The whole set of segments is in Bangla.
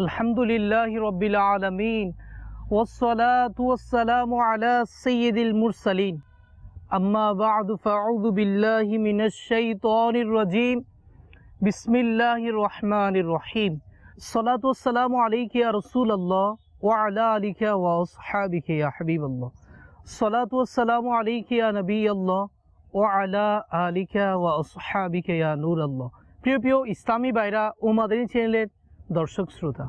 আলহামদুলিল্লাহ রবিল আলমিন ওসলাতাম আলা সৈয়দুল মুরসালিন। আম্মা বাদু, ফাউযু বিল্লাহি মিনাশ শাইতানির রাজীম। বিসমিল্লাহির রহমানির রহিম। সালাতু ওয়াসসালামু আলাইকা ইয়া রাসূলুল্লাহ ওয়া আলা আলিকা ওয়া আসহাবিকা ইয়া হাবিবাল্লাহ। সালাতু ওয়াসসালামু আলাইকা ইয়া নবিয়াল্লাহ ওয়া আলা আলিকা ওয়া আসহাবিকা ইয়া নূরাল্লাহ। প্রিয় প্রিয় ইসলামী ভাইরা ও মাদানী চ্যানেলের দর্শক শ্রোতা।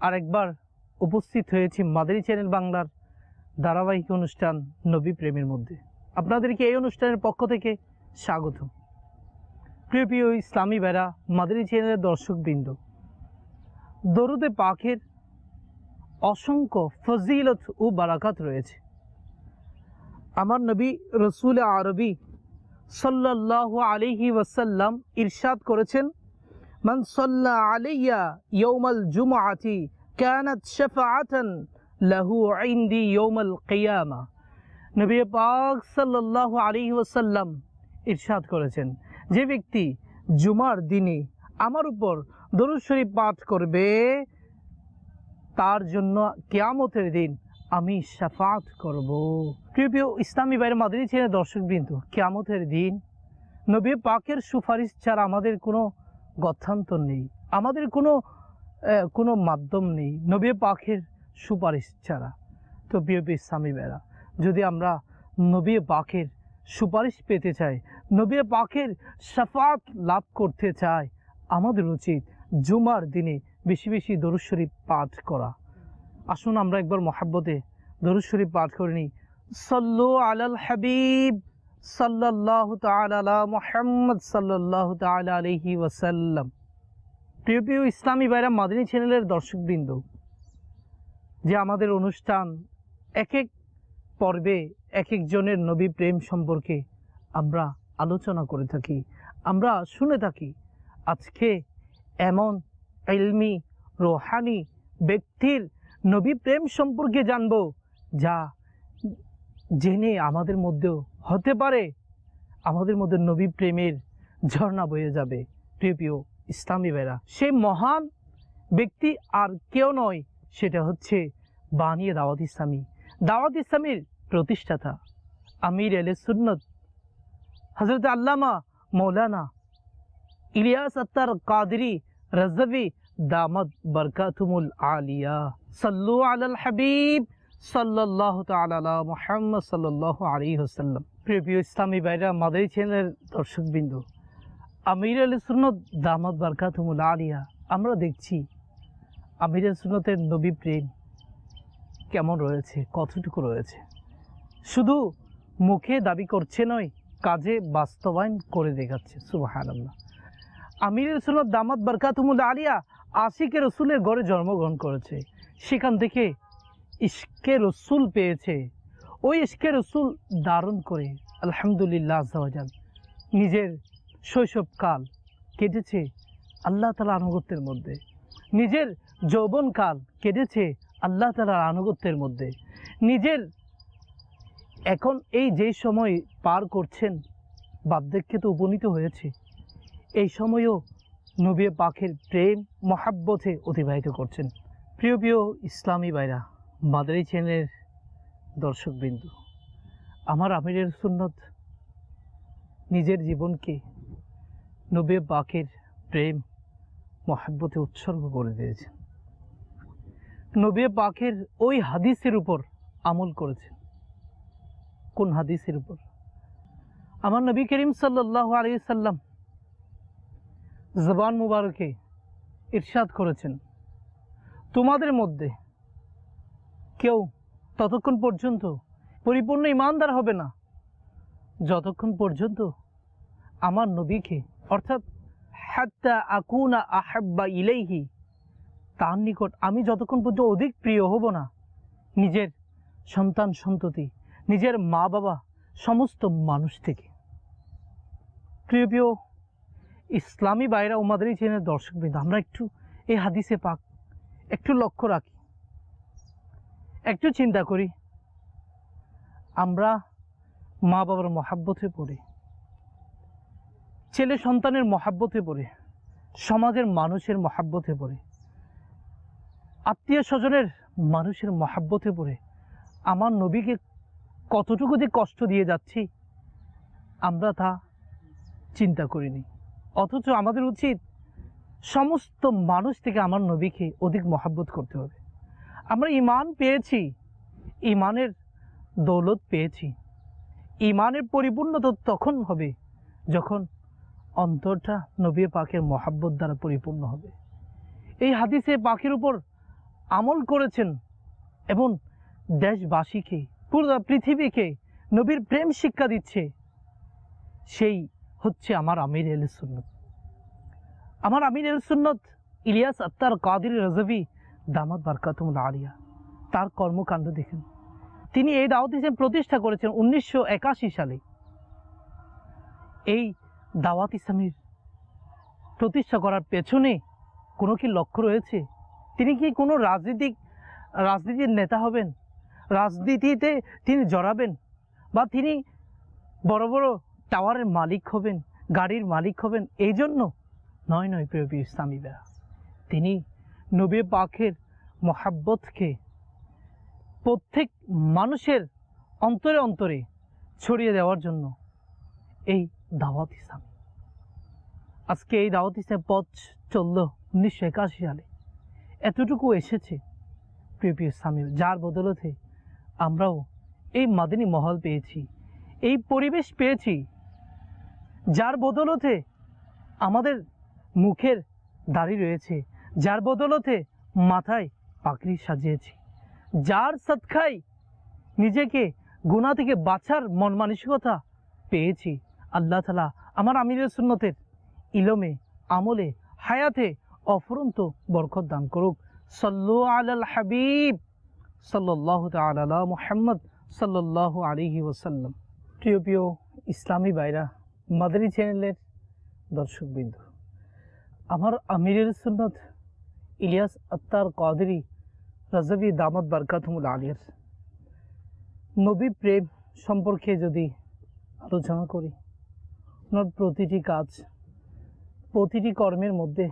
আরেকবার উপস্থিত হয়েছি মাদানী চ্যানেল বাংলার ধারাবাহিক অনুষ্ঠান নবী প্রেমের মধ্যে। আপনাদেরকে এই অনুষ্ঠানের পক্ষ থেকে স্বাগত। প্রিয় প্রিয় ইসলামী বেড়া মাদানী চ্যানেলের দর্শকবৃন্দ, দরুদে পাখের অসংখ্য ফজিলত ও বারাকাত রয়েছে। আমার নবী রসুল আরবি সাল্লাল্লাহু আলাইহি ওয়াসাল্লাম ইরশাদ করেছেন মান সাল্লা আলাইয়া ইয়াউমাল জুমআতি কানাত শাফাআতান লাহু ইনদি ইয়াউমাল কিয়ামা। নবী পাক সাল্লাল্লাহু আলাইহি ওয়াসাল্লাম ইরশাদ করেছেন, যে ব্যক্তি জুমার দিনে আমার উপর দরুদ শরীফ পাঠ করবে, তার জন্য কিয়ামতের দিন আমি শাফাত করব। প্রিয় প্রিয় ইসলামী বাইরে মাদানী ছেলে দর্শক বিন্দু কিয়ামতের দিন নবী পাকের সুপারিশ ছাড়া আমাদের কোনো গত্যান্তর নেই। আমাদের কোনো কোনো মাধ্যম নেই। নবী পাখের সুপারিশ ছাড়া। তো প্রিয় ইসলামী বেড়া যদি আমরা নবী পাকের সুপারিশ পেতে চাই, নবী পাখের শাফাত লাভ করতে চাই, আমাদের উচিত জুমার দিনে বেশি বেশি দরুদ শরীফ পাঠ করা। আসুন আমরা একবার মহাব্বতে দরুদ শরীফ পাঠ করে নিই। সল্লু আলাল হাবিব। সাল্লাহ তালা মোহাম্মদ সাল্লাহ তালা আলহি ওয়াসাল্লাম। প্রিয় প্রিয় ইসলামী বাইরা মাদিনী চ্যানেলের দর্শকবৃন্দ, যে আমাদের অনুষ্ঠান এক এক পর্বে, এক একজনের নবী প্রেম সম্পর্কে আমরা আলোচনা করে থাকি, আমরা শুনে থাকি, আজকে এমন এলমি রোহানি ব্যক্তির নবী প্রেম সম্পর্কে জানব, যা জেনে আমাদের মধ্যেও হতে পারে। আমাদের মধ্যে নবী প্রেমের ঝর্ণা বয়ে যাবে। প্রিয় প্রিয় ইসলামী বেড়া সেই মহান ব্যক্তি আর কেউ নয়, সেটা হচ্ছে বানিয়ে দাওয়াত ইসলামী। দাওয়াত ইসলামীর প্রতিষ্ঠাতা আমির এলে সুন্নত হজরত আল্লামা মৌলানা ইলিয়াস আত্তার কাদরি রজবি দামদ বরকাতুমুল আলিয়া। সাল্লু আলাল হাবিব। ইসলামী বাইরা দর্শকবৃন্দ, আমির দামদ আমরা দেখছি আমির আলী সুন্নতের নবী প্রেম কেমন রয়েছে, কতটুকু রয়েছে। শুধু মুখে দাবি করছে নয়, কাজে বাস্তবায়ন করে দেখাচ্ছে সুবাহ আল্লাহ আমির রসুল্লাহ দামাত বরকাতুমুল আলিয়া আশিকে রসুলের গড়ে জন্মগ্রহণ করেছে। সেখান থেকে ইশকে রসুল পেয়েছে। ওই ইশকে রসুল ধারণ করে, আলহামদুলিল্লাহ আজাল নিজের শৈশবকাল কেটেছে আল্লাহ তালা আনুগত্যের মধ্যে। নিজের যৌবনকাল কেটেছে আল্লাহ তালার আনুগত্যের মধ্যে। নিজের এখন এই যেই সময় পার করছেন বার্ধক্যে তো উপনীত হয়েছে। এই সময়ও নবী পাখের প্রেম, মহাব্বতে অতিবাহিত করছেন। প্রিয় প্রিয় ইসলামী বাইরা মাদারি চ্যানেলের দর্শকবৃন্দ, আমার আমিরের সুন্নত, নিজের জীবনকে নবে বাকের প্রেম, মহাব্বতে উৎসর্গ করে দিয়েছেন। নবী পাখের ওই হাদিসের উপর আমল করেছেন। কোন হাদিসের উপর? আমার নবী করিম সাল্লাহ আলী সাল্লাম জবান মুবারকে ইরশাদ করেছেন। তোমাদের মধ্যে কেউ ততক্ষণ পর্যন্ত পরিপূর্ণ ইমানদার হবে না। যতক্ষণ পর্যন্ত আমার নবীকে, অর্থাৎ হাত্তা আকুনা আহাব্বা ইলেহি তার নিকট আমি যতক্ষণ পর্যন্ত অধিক প্রিয় হব না, নিজের সন্তান সন্ততি, নিজের মা বাবা সমস্ত মানুষ থেকে। প্রিয় প্রিয়, ইসলামী বাইরা উমাদারি চেনের দর্শকবৃন্দ, আমরা একটু এই হাদিসে পাক একটু লক্ষ্য রাখি। একটু চিন্তা করি। আমরা মা বাবার মহাব্বতে পড়ি। ছেলে সন্তানের মহাব্বতে পড়ে। সমাজের মানুষের মহাব্বতে পড়ে। আত্মীয় স্বজনের মানুষের মহাব্বতে পড়ে। আমার নবীকে কতটুকু যে কষ্ট দিয়ে যাচ্ছি, আমরা তা চিন্তা করিনি। অথচ আমাদের উচিত সমস্ত মানুষ থেকে আমার নবীকে অধিক মহাব্বত করতে হবে। আমরা ইমান পেয়েছি ইমানের দৌলত পেয়েছি। ইমানের পরিপূর্ণতা তখন হবে যখন অন্তরটা নবী পাকের মহাব্বত দ্বারা পরিপূর্ণ হবে। এই হাদিসে পাখির উপর আমল করেছেন এবং দেশবাসীকে, পুরো পৃথিবীকে নবীর প্রেম শিক্ষা দিচ্ছে, সেই হচ্ছে আমার আমির এল সুন্নত। আমার আমির এল সুন্নত ইলিয়াস আত্মার কাদির রাজভি দামাত বারকাতুল আলিয়া। তার কর্মকাণ্ড দেখেন। তিনি এই দাওয়াত ইসলাম প্রতিষ্ঠা করেছেন উনিশশো একাশি সালে। এই দাওয়াত ইসলামের প্রতিষ্ঠা করার পেছনে কোনো কি লক্ষ্য রয়েছে? তিনি কি কোনো রাজনীতিক, রাজনীতির নেতা হবেন? রাজনীতিতে তিনি জড়াবেন? বা তিনি বড় বড় টাওয়ারের মালিক হবেন, গাড়ির মালিক হবেন? এই জন্য নয় নয়, প্রিয় ইসলামী তিনি নবী পাখের মহাব্বতকে প্রত্যেক মানুষের অন্তরে অন্তরে ছড়িয়ে দেওয়ার জন্য এই দাওয়াত ইসলাম। আজকে এই দাওয়াত ইসলাম পথ চলল উনিশশো একাশি সালে। এতটুকু এসেছে, প্রিয় প্রিয় ইসলামী, যার বদলতে আমরাও এই মাদিনী মহল পেয়েছি, এই পরিবেশ পেয়েছি, যার বদলতে আমাদের মুখের দাড়ি রয়েছে যার বদলতে মাথায় পাকড়ি সাজিয়েছি। যার সৎখাই নিজেকে গুণা থেকে বাঁচার মন মানসিকতা পেয়েছি। আল্লাহ তালা আমার আমিরের সুন্নতের ইলমে, আমলে, হায়াতে অফরন্ত বরকত দান করুক। সল্লু আলাল হাবিব সাল্লাহ তালা মোহাম্মদ সাল্লাহ আলিহি ওসাল্লাম প্রিয় প্রিয় ইসলামী বাইরা মাদারি চ্যানেলের দর্শকবৃন্দ, আমার আমিরের সুন্নত ইলিয়াস আত্মার কাদেরি রাজবি দামত বারকাতমুল আলিয়ার। নবী প্রেম সম্পর্কে যদি আলোচনা করি, ওনার প্রতিটি কাজ, প্রতিটি কর্মের মধ্যে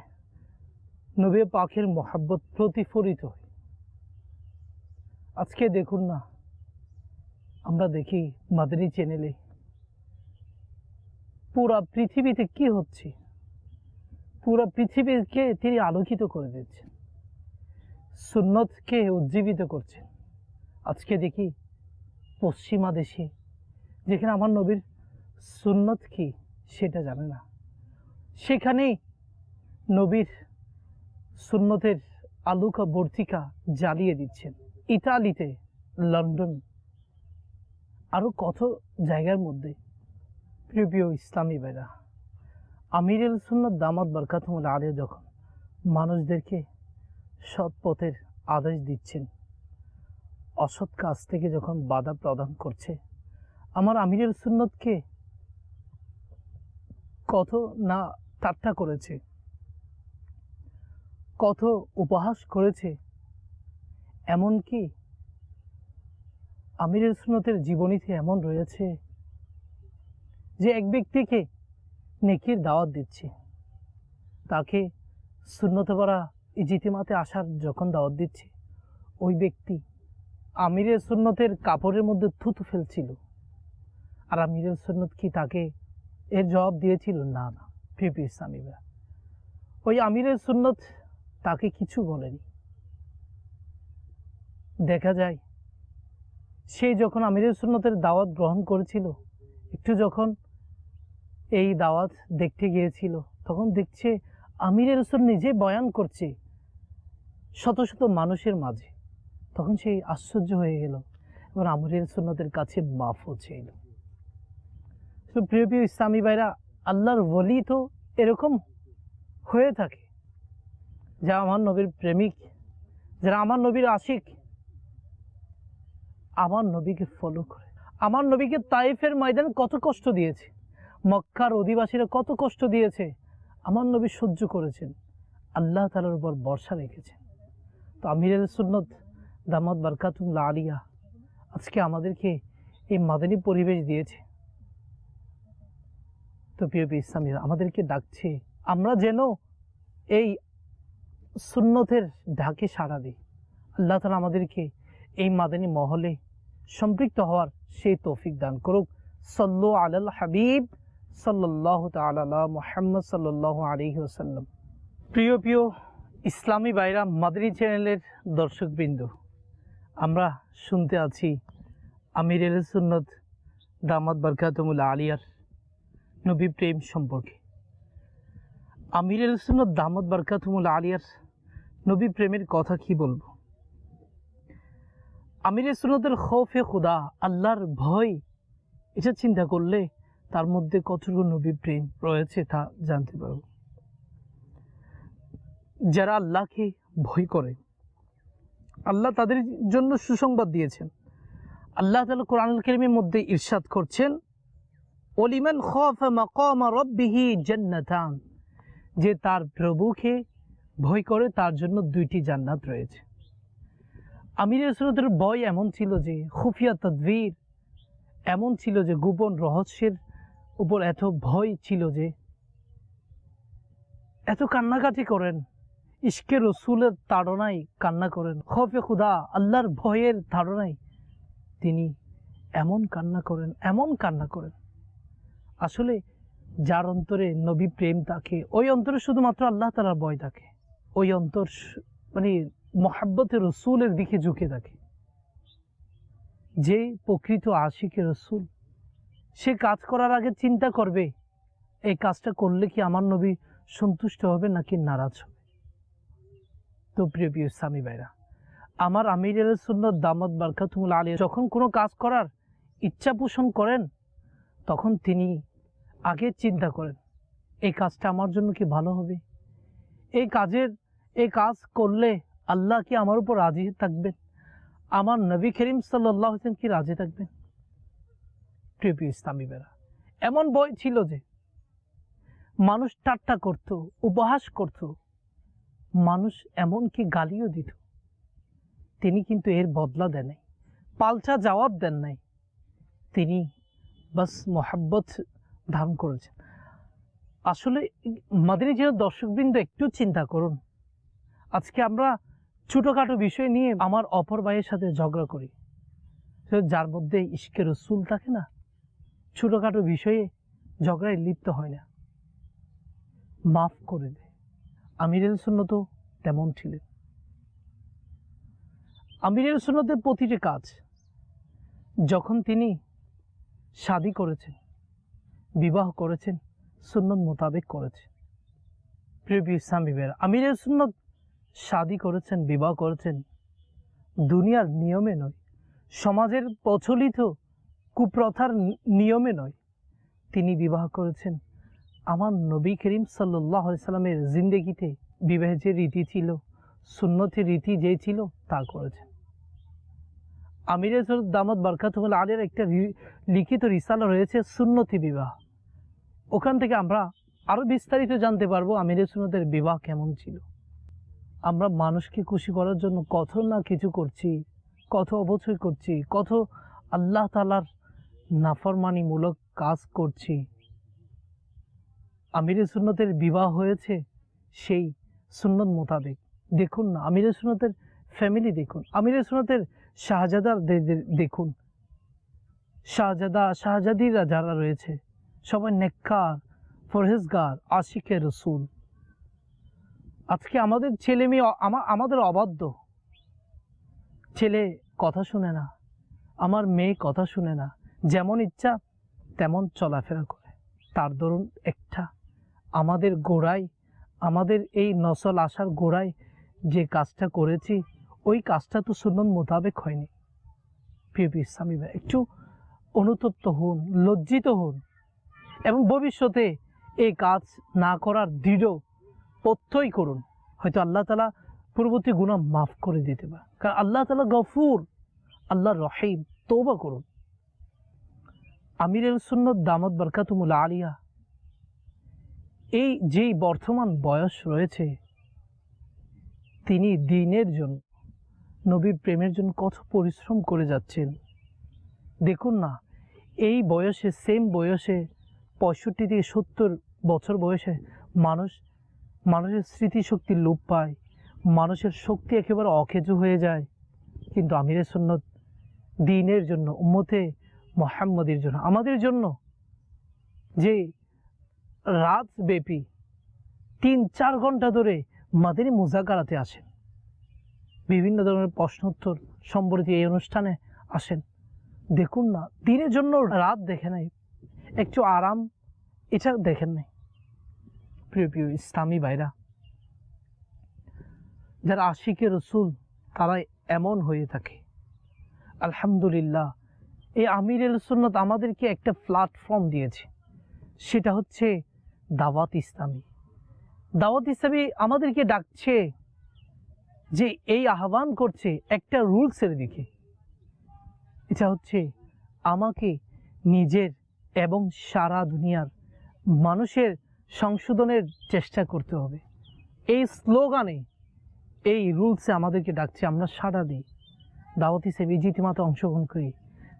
নবী পাখের মহাব্বত প্রতিফলিত হয়। আজকে দেখুন না, আমরা দেখি মাদানী চ্যানেলে পুরা পৃথিবীতে কি হচ্ছে। পুরো পৃথিবীকে তিনি আলোকিত করে দিচ্ছেন। সুন্নতকে উজ্জীবিত করছেন। আজকে দেখি পশ্চিমা দেশে, যেখানে আমার নবীর সুন্নত কি সেটা জানে না। সেখানেই নবীর সুন্নতের আলুকা বর্তিকা জ্বালিয়ে দিচ্ছেন। ইতালিতে, লন্ডন আরও কত জায়গার মধ্যে প্রিয় প্রিয় ইসলামী বেড়া আমির এল সুন্নত দামাত বরকাতমুল আলিয়া যখন মানুষদেরকে সৎ পথের আদেশ দিচ্ছেন, অসৎ কাজ থেকে যখন বাধা প্রদান করছে, আমার আমিরের সুন্নতকে কত না ঠাট্টা করেছে, কত উপহাস করেছে, এমনকি আমিরের সুন্নতের জীবনীতে এমন রয়েছে যে এক ব্যক্তিকে নেকির দাওয়াত দিচ্ছে। তাকে সুন্নত পড়া ইজিতিমাতে আসার যখন দাওয়াত দিচ্ছে, ওই ব্যক্তি আমিরের সুন্নতের কাপড়ের মধ্যে থুতু ফেলছিল। আর আমিরের সুন্নত কি তাকে এর জবাব দিয়েছিল? না না, পিপি ইসলামীরা। ওই আমিরের সুন্নত তাকে কিছু বলেনি। দেখা যায়, সে যখন আমিরের সুন্নতের দাওয়াত গ্রহণ করেছিল, একটু যখন এই দাওয়াত দেখতে গিয়েছিল। তখন দেখছে আমিরের রসুল নিজে বয়ান করছে শত শত মানুষের মাঝে। তখন সেই আশ্চর্য হয়ে গেল এবং আমিরের সুন্নতের কাছে মাফও চাইল প্রিয় প্রিয় ইসলামী ভাইরা, আল্লাহর বলি তো এরকম হয়ে থাকে। যা আমার নবীর প্রেমিক, যারা আমার নবীর আশিক, আমার নবীকে ফলো করে। আমার নবীকে তাইফের ময়দান কত কষ্ট দিয়েছে। মক্কার অধিবাসীরা কত কষ্ট দিয়েছে। আমার নবী সহ্য করেছেন। আল্লাহ তালার উপর বর্ষা রেখেছেন। তো আমিরের সুন্নত, দামাত বারকাতুল্লা আলিয়া আজকে আমাদেরকে এই মাদানী পরিবেশ দিয়েছে। তো প্রিয় ইসলামীরা আমাদেরকে ডাকছে, আমরা যেন এই সুন্নতের ঢাকে সাড়া দিই। আল্লাহ তালা আমাদেরকে এই মাদানী মহলে সম্পৃক্ত হওয়ার সেই তৌফিক দান করুক। সল্লু আলাল হাবিব। সাল্লাহ তালা মোহাম্মদ সাল্লাহ আলহি ওসাল্লাম প্রিয় প্রিয় ইসলামী বাইরা মাদানী চ্যানেলের দর্শকবৃন্দ, আমরা শুনতে আছি আমির সুন্নত দামাদ বরকাতমুল আলিয়ার নবী প্রেম সম্পর্কে। আমির সুন্নত দামদ বরকাতমুল আলিয়ার নবী প্রেমের কথা কি বলব? আমির সুন্নতের খৌফে খুদা, আল্লাহর ভয়, এটা চিন্তা করলে তার মধ্যে কতটুকু নবী প্রেম রয়েছে তা জানতে পারব। যারা আল্লাহকে ভয় করে, আল্লাহ তাদের জন্য সুসংবাদ দিয়েছেন। আল্লাহ তালা কোরআনুল করিমের মধ্যে ইরশাদ করছেন মাকাম রব্বিহি জান্নাতান, যে তার প্রভুকে ভয় করে, তার জন্য দুইটি জান্নাত রয়েছে। আমির সুরতের ভয় এমন ছিল যে, খুফিয়া তদ্বির এমন ছিল যে, গোপন রহস্যের উপর এত ভয় ছিল যে, এত কান্নাকাটি করেন। ইশকে রসুলের তাড়নায় কান্না করেন। খফে খুদা, আল্লাহর ভয়ের তাড়নায় তিনি এমন কান্না করেন, এমন কান্না করেন। আসলে যার অন্তরে নবী প্রেম থাকে, ওই অন্তরে শুধুমাত্র আল্লাহ তালার ভয় থাকে। ওই অন্তর মানে মহাব্বতে রসুলের দিকে ঝুঁকে থাকে। যে প্রকৃত আশিকে রসুল সে কাজ করার আগে চিন্তা করবে, এই কাজটা করলে কি আমার নবী সন্তুষ্ট হবে নাকি নারাজ হবে? তো প্রিয় প্রিয় স্বামী ভাইরা, আমার আমির আল সুন্নত দামদ বারকাতুমুল আলী যখন কোনো কাজ করার ইচ্ছা পোষণ করেন, তখন তিনি আগে চিন্তা করেন, এই কাজটা আমার জন্য কি ভালো হবে? এই কাজের, এই কাজ করলে আল্লাহ কি আমার উপর রাজি থাকবেন? আমার নবী করিম সাল্লাহ হোসেন কি রাজি থাকবেন? প্রিয় ইসলামী বেড়া, এমন বই ছিল যে মানুষ ঠাট্টা করত, উপহাস করত, মানুষ এমনকি গালিও দিত। তিনি কিন্তু এর বদলা দেন নাই, পাল্টা জবাব দেন নাই। তিনি বাস মোহাব্বত ধারণ করেছেন। আসলে মাদিনী জেলার দর্শকবৃন্দ একটু চিন্তা করুন। আজকে আমরা ছোটোখাটো বিষয় নিয়ে আমার অপর ভাইয়ের সাথে ঝগড়া করি। যার মধ্যে ইস্কের রসুল থাকে না ছোটোখাটো বিষয়ে ঝগড়ায় লিপ্ত হয় না। মাফ করে দেয় আমিরের সুন্নত তেমন ছিলেন। আমিরের সুন্নতের প্রতিটি কাজ যখন তিনি শাদি করেছেন, বিবাহ করেছেন, সুন্নত মোতাবেক করেছেন। প্রিয় ইসলামী ভাইয়েরা, আমিরের সুন্নত শাদি করেছেন, বিবাহ করেছেন, দুনিয়ার নিয়মে নয়, সমাজের প্রচলিত কুপ্রথার নিয়মে নয়। তিনি বিবাহ করেছেন। আমার নবী করিম সাল্লাহ সাল্লামের জিন্দেগিতে বিবাহের যে রীতি ছিল সুন্নতি রীতি যে ছিল, তা করেছেন। আমিরের দামদ বরকাতুল আলের একটা লিখিত রিসালা রয়েছে, সুন্নতি বিবাহ। ওখান থেকে আমরা আরও বিস্তারিত জানতে পারব আমিরের সুন্নতের বিবাহ কেমন ছিল। আমরা মানুষকে খুশি করার জন্য কত না কিছু করছি কত অবচয় করছি কত আল্লাহ তালার নাফরমানিমূলক কাজ করছি। আমিরের সুন্নতের বিবাহ হয়েছে সেই সুন্নত মোতাবেক। দেখুন না আমিরের সুন্নতের ফ্যামিলি দেখুন। আমিরের সুন্নতের শাহজাদার দেখুন। শাহজাদা, শাহজাদিরা যারা রয়েছে, সবাই নেককার ফরহেজগার আশিকে রসুল। আজকে আমাদের ছেলে মেয়ে আমাদের অবাধ্য। ছেলে কথা শুনে না, আমার মেয়ে কথা শুনে না যেমন ইচ্ছা তেমন চলাফেরা করে। তার দরুন একটা আমাদের গোড়ায় আমাদের এই নসল আসার গোড়ায় যে কাজটা করেছি ওই কাজটা তো সুন্নত মোতাবেক হয়নি। প্রিয় প্রিয় ইসলামী ভাই, একটু অনুতপ্ত হন লজ্জিত হন এবং ভবিষ্যতে এই কাজ না করার দৃঢ় প্রত্যয় করুন। হয়তো আল্লাহ তালা পূর্ববর্তী গুণা মাফ করে দিতে পারে। কারণ আল্লাহ তালা গফুর আল্লাহ রহিম তৌবা করুন। আমিরের সুন্নত দামদ বরকাতুমুল আলিয়া। এই যেই বর্তমান বয়স রয়েছে, তিনি দিনের জন্য, নবীর প্রেমের জন্য কত পরিশ্রম করে যাচ্ছেন। দেখুন না, এই বয়সে সেম বয়সে, পঁয়ষট্টি থেকে সত্তর বছর বয়সে মানুষ, মানুষের স্মৃতিশক্তি লোপ পায়, মানুষের শক্তি একেবারে অকেজু হয়ে যায়। কিন্তু আমিরের সুন্নত দিনের জন্য, উম্মতে মোহাম্মদের জন্য, আমাদের জন্য। যে রাতব্যাপী তিন, চার ঘণ্টা ধরে মাদানী মুজাকারাতে আসেন। বিভিন্ন ধরনের প্রশ্নোত্তর সম্বলিত এই অনুষ্ঠানে আসেন। দেখুন না, দিনের জন্য রাত দেখে নাই, একটু আরাম এটা দেখেন নাই। প্রিয় প্রিয় ইসলামী ভাইরা, যারা আশিকে রসুল তারা এমন হয়ে থাকে। আলহামদুলিল্লাহ এই আমির সুন্নত আমাদেরকে একটা প্ল্যাটফর্ম দিয়েছে। সেটা হচ্ছে দাওয়াত ইসলামী। দাওয়াত ইসলামী আমাদেরকে ডাকছে যে এই আহ্বান করছে একটা রুলসের দিকে। এটা হচ্ছে আমাকে নিজের এবং সারা দুনিয়ার মানুষের সংশোধনের চেষ্টা করতে হবে। এই স্লোগানে এই রুলসে আমাদেরকে ডাকছে, আমরা সাড়া দিই। দাওয়াত হিসেবে জিতিমাতে অংশগ্রহণ করি।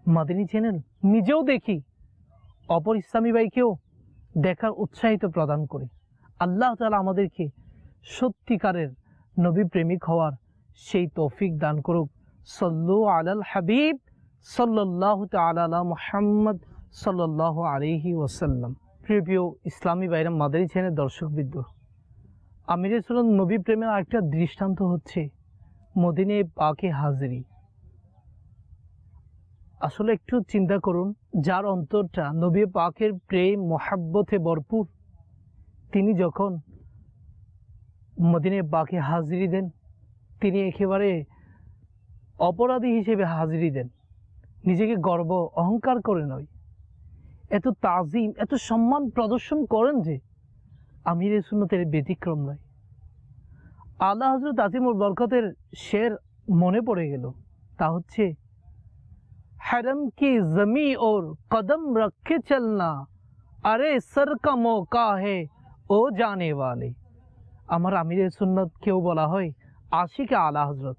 মাদিনী চ্যানেল নিজেও দেখি, অপর ইসলামী ভাইকেও দেখার উৎসাহিত প্রদান করি। আল্লাহ তালা আমাদেরকে সত্যিকারের নবী প্রেমিক হওয়ার সেই তৌফিক দান করুক। সল্লু আলাল হাবিব সাল্লাহ তালা মোহাম্মদ সাল্লাহ আলিহি ওসাল্লাম প্রিয় ইসলামী বাইরাম মাদারি চ্যানেল দর্শকবৃন্দ আমিরের সুরন নবী প্রেমের আরেকটা দৃষ্টান্ত হচ্ছে মদিনে পাকে হাজিরি। আসলে একটু চিন্তা করুন, যার অন্তরটা নবী পাকের প্রেম, মহাব্বতে ভরপুর, তিনি যখন মদিনে পাকে হাজিরি দেন, তিনি একেবারে অপরাধী হিসেবে হাজিরি দেন। নিজেকে গর্ব অহংকার করে নয়। এত তাজিম, এত সম্মান প্রদর্শন করেন যে আমির সুন্নতের ব্যতিক্রম নয়। আল্লাহ হজরত আজিমুল বরকতের শের মনে পড়ে গেল। তা হচ্ছে হরম কি জমি ওর কদম রক্ষে চলনা আরে সর কা মৌকা হে ও জানে ওয়ালে আমার আমিরের সুন্নত কেউ বলা হয় আশিকে আলা হজরত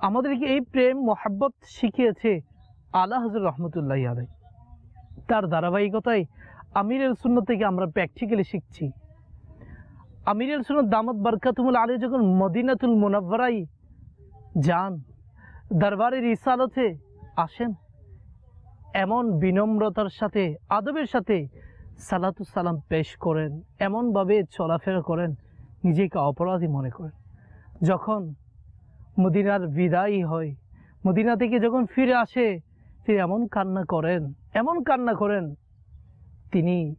আমাদেরকে এই প্রেম, মোহাব্বত শিখিয়েছে? আলা হজরত রহমতুল্লাহ আলাই তার ধারাবাহিকতায় আমিরের সুন্নত থেকে আমরা প্র্যাকটিক্যালি শিখছি। আমিরের সুন্নত দামত বরকাতুমুল আলী যখন মদিনাতুল মুনাব্বরাই যান দরবারের ইসালতে আসেন। এমন বিনম্রতার সাথে, আদবের সাথে সালাতু সালাম পেশ করেন, এমনভাবে চলাফেরা করেন, নিজেকে অপরাধী মনে করেন। যখন মদিনার বিদায়ী হয়, মদিনা থেকে যখন ফিরে আসে, তিনি এমন কান্না করেন, এমন কান্না করেন, তিনি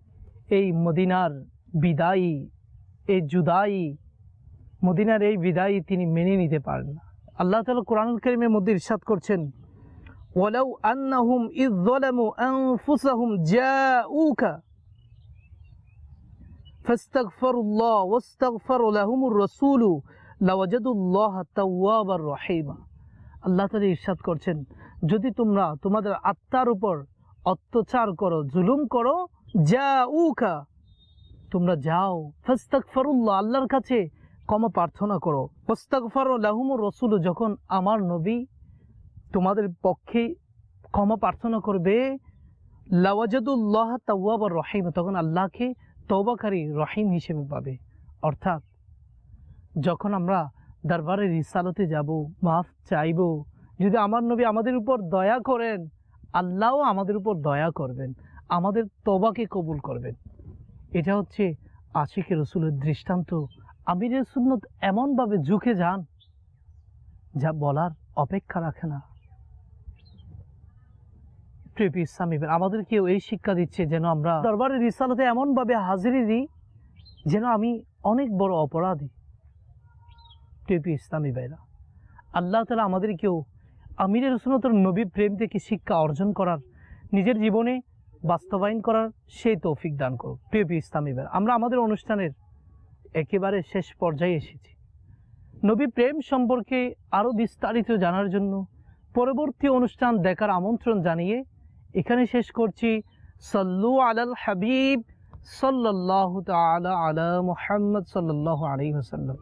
এই মদিনার বিদায়ী, এই জুদাই মদিনার এই বিদায়ী তিনি মেনে নিতে পারেন না। আল্লাহ তালা কোরআনুল করিমের মধ্যে ইরশাদ করছেন ওয়ালাউ আন্নাহুম ইয যালামু আনফুসাহুম জাউকা ফাস্তাগফিরুল্লাহ ওয়াস্তাগফার লাহুমুর রাসূলু লাওয়াজাদুল্লাহ তাওয়াবার রহিমা। আল্লাহ তাআলা করছেন, যদি তোমরা তোমাদের আত্মার উপর অত্যাচার করো, জুলুম করো, জাউকা, তোমরা যাও, ফাস্তাগফিরুল্লাহ, আল্লাহর কাছে কম প্রার্থনা করো। ওয়াস্তাগফার লাহুমুর রসুল, যখন আমার নবী তোমাদের পক্ষে ক্ষমা প্রার্থনা করবে। লাওয়াজাদুল্লাহ তাওয়াব রহিম, তখন আল্লাহকে তৌবাকারী রহিম হিসেবে পাবে। অর্থাৎ যখন আমরা দরবারের রিসালতে যাব, মাফ চাইব, যদি আমার নবী আমাদের উপর দয়া করেন, আল্লাহও আমাদের উপর দয়া করবেন, আমাদের তবাকে কবুল করবেন। এটা হচ্ছে আশিকে রসুলের দৃষ্টান্ত। আমিরের সুন্নত এমনভাবে ঝুঁকে যান, যা বলার অপেক্ষা রাখে না। প্রিয় ইসলামী আমাদেরকেও এই শিক্ষা দিচ্ছে যেন আমরা দরবারের রিসালতে এমনভাবে হাজিরি দিই যেন আমি অনেক বড় অপরাধী। প্রিয় ইসলামী ভাইরা আল্লাহ তালা আমাদেরকেও আমিরের সুনতর নবী প্রেম থেকে শিক্ষা অর্জন করার, নিজের জীবনে বাস্তবায়ন করার সেই তৌফিক দান করুক। প্রিয় ইসলামী ভাইরা আমরা আমাদের অনুষ্ঠানের একেবারে শেষ পর্যায়ে এসেছি। নবী প্রেম সম্পর্কে আরও বিস্তারিত জানার জন্য পরবর্তী অনুষ্ঠান দেখার আমন্ত্রণ জানিয়ে এখানে শেষ করছি সল্লু আলাল হাবিব সাল্লাহ তালা আলা মোহাম্মদ সাল্লাহ আলী হাসাল্লাম